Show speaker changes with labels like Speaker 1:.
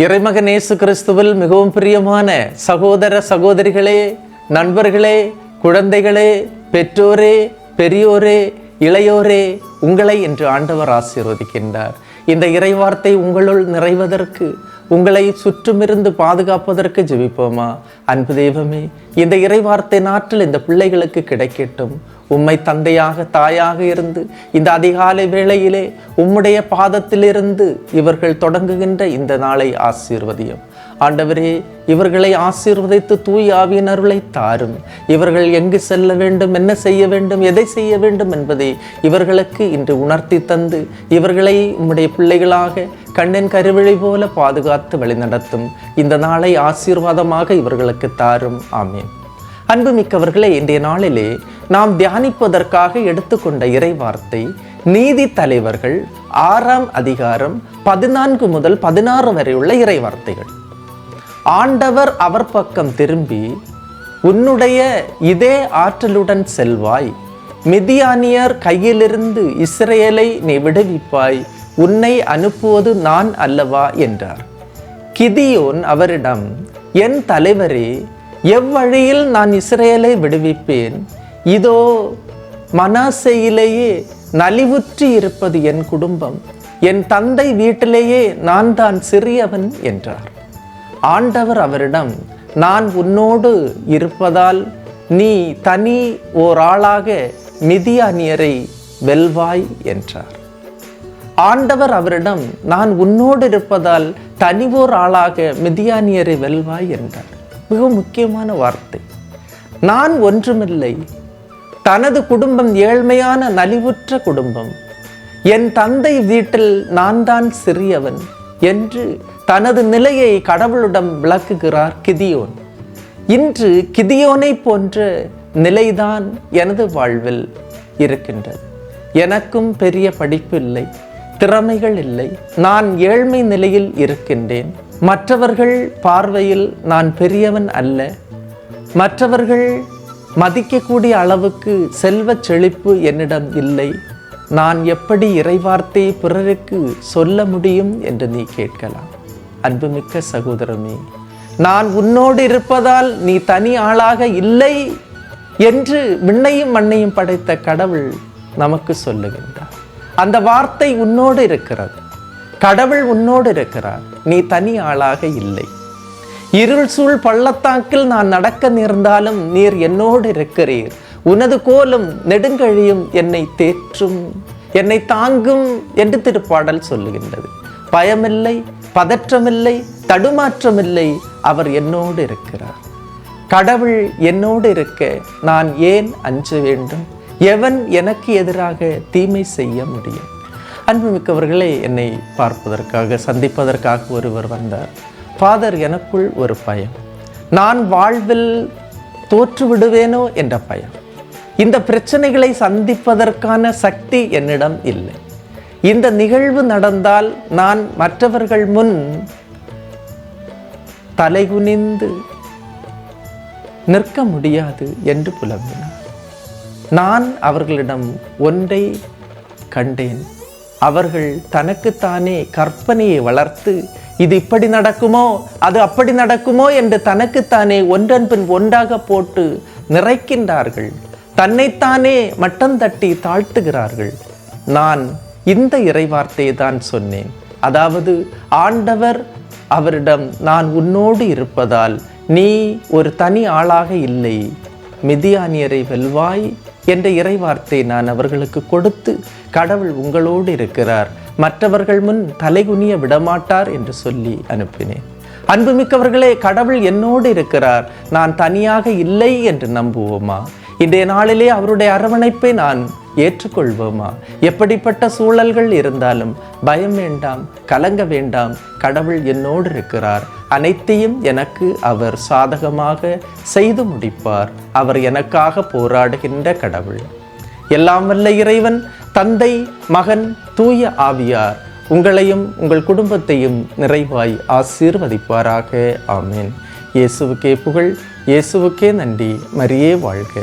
Speaker 1: இறைமகனேசு கிறிஸ்துவில் மிகவும் பிரியமான சகோதர சகோதரிகளே நண்பர்களே குழந்தைகளே பெற்றோரே பெரியோரே இளையோரே உங்களை என்று ஆண்டவர் ஆசீர்வதிக்கின்றார். இந்த இறைவார்த்தை உங்களுள் நிறைவதற்கு உங்களை சுற்றுமிருந்து பாதுகாப்பதற்கு ஜெபிப்போமா? அன்பு தெய்வமே இந்த இறைவார்த்தை நாட்டில் இந்த பிள்ளைகளுக்கு கிடைக்கட்டும். உம்மை தந்தையாக தாயாக இருந்து இந்த அதிகாலை வேளையிலே உம்முடைய பாதத்திலிருந்து இவர்கள் தொடங்குகின்ற இந்த நாளை ஆசீர்வதியும். ஆண்டவரே இவர்களை ஆசீர்வதித்து தூய் ஆவியினருளை தாரும். இவர்கள் எங்கு செல்ல வேண்டும் என்ன செய்ய வேண்டும் எதை செய்ய வேண்டும் என்பதை இவர்களுக்கு இன்று உணர்த்தி தந்து இவர்களை உம்முடைய பிள்ளைகளாக கண்ணின் கருவிழி போல பாதுகாத்து வழிநடத்தும் இந்த நாளை ஆசீர்வாதமாக இவர்களுக்கு தாரும். ஆமீன். அன்புமிக்கவர்களே இன்றைய நாளிலே நாம் தியானிப்பதற்காக எடுத்துக்கொண்ட இறை வார்த்தை நீதி தலைவர்கள் ஆறாம் அதிகாரம் பதினான்கு முதல் பதினாறு வரை உள்ள இறை வார்த்தைகள் ஆண்டவர் அவர் பக்கம் திரும்பி உன்னுடைய இதே ஆற்றலுடன் செல்வாய். மிதியானியர் கையிலிருந்து இஸ்ரேலை நீ விடுவிப்பாய். உன்னை அனுப்புவது நான் அல்லவா என்றார். கிதியோன் அவரிடம் என் தலைவரே எவ்வழியில் நான் இஸ்ரேலை விடுவிப்பேன்? இதோ மனாசையிலேயே நலிவுற்றி இருப்பது என் குடும்பம். என் தந்தை வீட்டிலேயே நான் தான் சிறியவன் என்றார். ஆண்டவர் அவரிடம் நான் உன்னோடு இருப்பதால் நீ தனி ஓராளாக மிதியானியரை வெல்வாய் என்றார். ஆண்டவர் அவரிடம் நான் உன்னோடு இருப்பதால் தனிவோர் ஆளாக மிதியானியரை வெல்வாய் என்றார். மிக முக்கியமான வார்த்தை. நான் ஒன்றுமில்லை. தனது குடும்பம் ஏழ்மையான நலிவுற்ற குடும்பம். என் தந்தை வீட்டில் நான் தான் சிறியவன் என்று தனது நிலையை கடவுளிடம் விளக்குகிறார் கிதியோன். இன்று கிதியோனை போன்ற நிலைதான் எனது வாழ்வில் இருக்கின்றது. எனக்கும் பெரிய படிப்பு இல்லை. திறமைகள் இல்லை. நான் ஏழ்மை நிலையில் இருக்கின்றேன். மற்றவர்கள் பார்வையில் நான் பெரியவன் அல்ல. மற்றவர்கள் மதிக்கக்கூடிய அளவுக்கு செல்வச் செழிப்பு என்னிடம் இல்லை. நான் எப்படி இறைவார்த்தை பிறருக்கு சொல்ல முடியும் என்று நீ கேட்கலாம். அன்புமிக்க சகோதரமே நான் உன்னோடு இருப்பதால் நீ தனி ஆளாக இல்லை என்று விண்ணையும் மண்ணையும் படைத்த கடவுள் நமக்கு சொல்லுகின்றார். அந்த வார்த்தை உன்னோடு இருக்கிறது. கடவுள் உன்னோடு இருக்கிறார். நீ தனி ஆளாக இல்லை. இருள் சூழ் பள்ளத்தாக்கில் நான் நடக்க நேர்ந்தாலும் நீர் என்னோடு இருக்கிறீர். உனது கோலும் நெடுங்கழியும் என்னை தேற்றும். என்னை தாங்கும் என்று திருப்பாடல் சொல்லுகின்றது. பயமில்லை பதற்றமில்லை தடுமாற்றமில்லை அவர் என்னோடு இருக்கிறார். கடவுள் என்னோடு இருக்க நான் ஏன் அஞ்ச வேண்டும்? எவன் எனக்கு எதிராக தீமை செய்ய முடியும்? அன்புமிக்கவர்களே என்னை பார்ப்பதற்காக சந்திப்பதற்காக ஒருவர் வந்தார். ஃபாதர் எனக்குள் ஒரு பயம். நான் வாழ்வில் தோற்று விடுவேனோ என்ற பயம். இந்த பிரச்சனைகளை சந்திப்பதற்கான சக்தி என்னிடம் இல்லை. இந்த நிகழ்வு நடந்தால் நான் மற்றவர்கள் முன் தலைகுனிந்து நிற்க முடியாது என்று புலம்பினார் நான் அவர்களிடம் ஒன்றை கண்டேன். அவர்கள் தனக்குத்தானே கற்பனையை வளர்த்து இது இப்படி நடக்குமோ? அது அப்படி நடக்குமோ? என்று தனக்குத்தானே ஒன்றன் பின் ஒன்றாக போட்டு நிறைக்கின்றார்கள். தன்னைத்தானே மட்டம் தட்டி தாழ்த்துகிறார்கள். நான் இந்த இறைவார்த்தையை தான் சொன்னேன். அதாவது ஆண்டவர் அவரிடம் நான் உன்னோடு இருப்பதால் நீ ஒரு தனி ஆளாக இல்லை. மிதியானியரை வெல்வாய் என்ற இறைவார்த்தை நான் அவர்களுக்கு கொடுத்து கடவுள் உங்களோடு இருக்கிறார். மற்றவர்கள் முன் தலைகுனிய விடமாட்டார் என்று சொல்லி அனுப்பினேன். அன்புமிக்கவர்களே கடவுள் என்னோடு இருக்கிறார். நான் தனியாக இல்லை என்று நம்புவோமா? இன்றைய நாளிலே அவருடைய அரவணைப்பை நான் ஏற்றுக்கொள்வோமா? எப்படிப்பட்ட சூழல்கள் இருந்தாலும் பயம் வேண்டாம் கலங்க வேண்டாம். கடவுள் என்னோடு இருக்கிறார். அனைத்தையும் எனக்கு அவர் சாதகமாக செய்து முடிப்பார். அவர் எனக்காக போராடுகின்ற கடவுள். எல்லாம் வல்ல இறைவன் தந்தை மகன் தூய ஆவியார். உங்களையும் உங்கள் குடும்பத்தையும் நிறைவாய் ஆசீர்வதிப்பாராக. ஆமேன். இயேசுவுக்கே புகழ் இயேசுவுக்கே நன்றி. மரியே வாழ்க.